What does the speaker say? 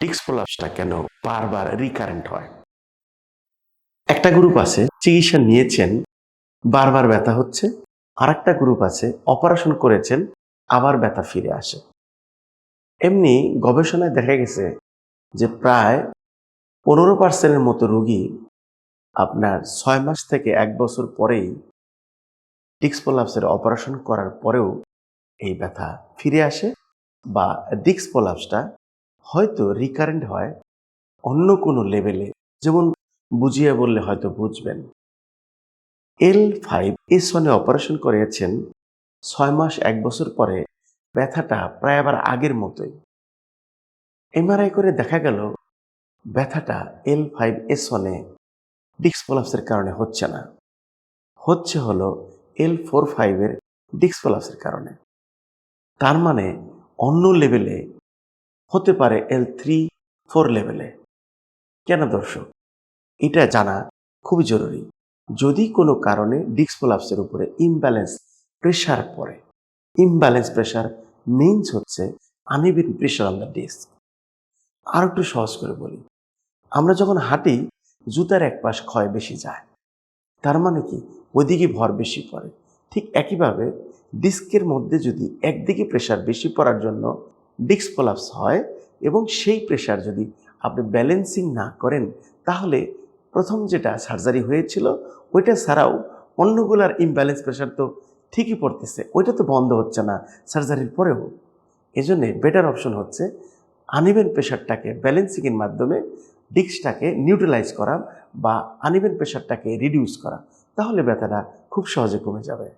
Disk প্রলাপসটা কেন বারবার recurrent হয়? একটা গ্রুপ আছে, চিকিৎসা নিয়েছেন, বারবার ব্যথা হচ্ছে। আর একটা গ্রুপ আছে অপারেশন করেছেন, আবার ব্যথা ফিরে আসে। এমনি গবেষণায় দেখা গেছে যে প্রায় পনেরো পার্সেন্টের মতো রুগী আপনার ছয় মাস থেকে এক বছর পরেই ডিস্ক প্রলাপসের অপারেশন করার পরেও এই ব্যথা ফিরে আসে বা ডিস্ক প্রলাপসটা হয়তো রিকারেন্ট হয় অন্য কোনো লেভেলে যেমন বুঝিয়ে বললে হয়তো বুঝবেন। এল ফাইভ এস ওয়ানে অপারেশন করিয়েছেন ছয় মাস, এক বছর পরে ব্যথাটা প্রায় আবার আগের মতোই। এমআরআই করে দেখা গেল ব্যথাটা এল ফাইভ এস ওয়ানে ডিস্ক কারণে হচ্ছে না। হচ্ছে হলো এল ফোর ফাইভের ডিস্ক কারণে। তার মানে অন্য লেভেলে হতে পারে এল থ্রি ফোর লেভেলে কেন দর্শক? এটা জানা খুবই জরুরি। যদি কোনো কারণে ডিস্ক উপরে ইমব্যালেন্স প্রেশার পড়ে ইমব্যালেন্স প্রেশার মিনস হচ্ছে uneven pressure on the disc আর একটু সহজ করে বলি, আমরা যখন হাঁটি, জুতার এক পাশ ক্ষয় বেশি যায়। তার মানে কি? ওইদিকে ভর বেশি পড়ে। ঠিক একইভাবে ডিস্কের মধ্যে যদি একদিকে প্রেশার বেশি পড়ার জন্য ডিস্ক প্রলাপস হয় এবং সেই প্রেশার যদি আপনি ব্যালেন্সিং না করেন, তাহলে প্রথম যেটা সার্জারি হয়েছিল, ওইটা ছাড়াও অন্যগুলার ইমব্যালেন্স প্রেশার তো ঠিকই পড়তেছে। ওইটা তো বন্ধ হচ্ছে না সার্জারির পরেও। এজন্যে বেটার অপশন হচ্ছে আনইভেন প্রেশারটাকে ব্যালেন্সিংয়ের মাধ্যমে ডিস্কটাকে নিউট্রালাইজ করা বা আনইভেন প্রেশারটাকে রিডিউস করা। তাহলে ব্যথাটা খুব সহজে কমে যাবে।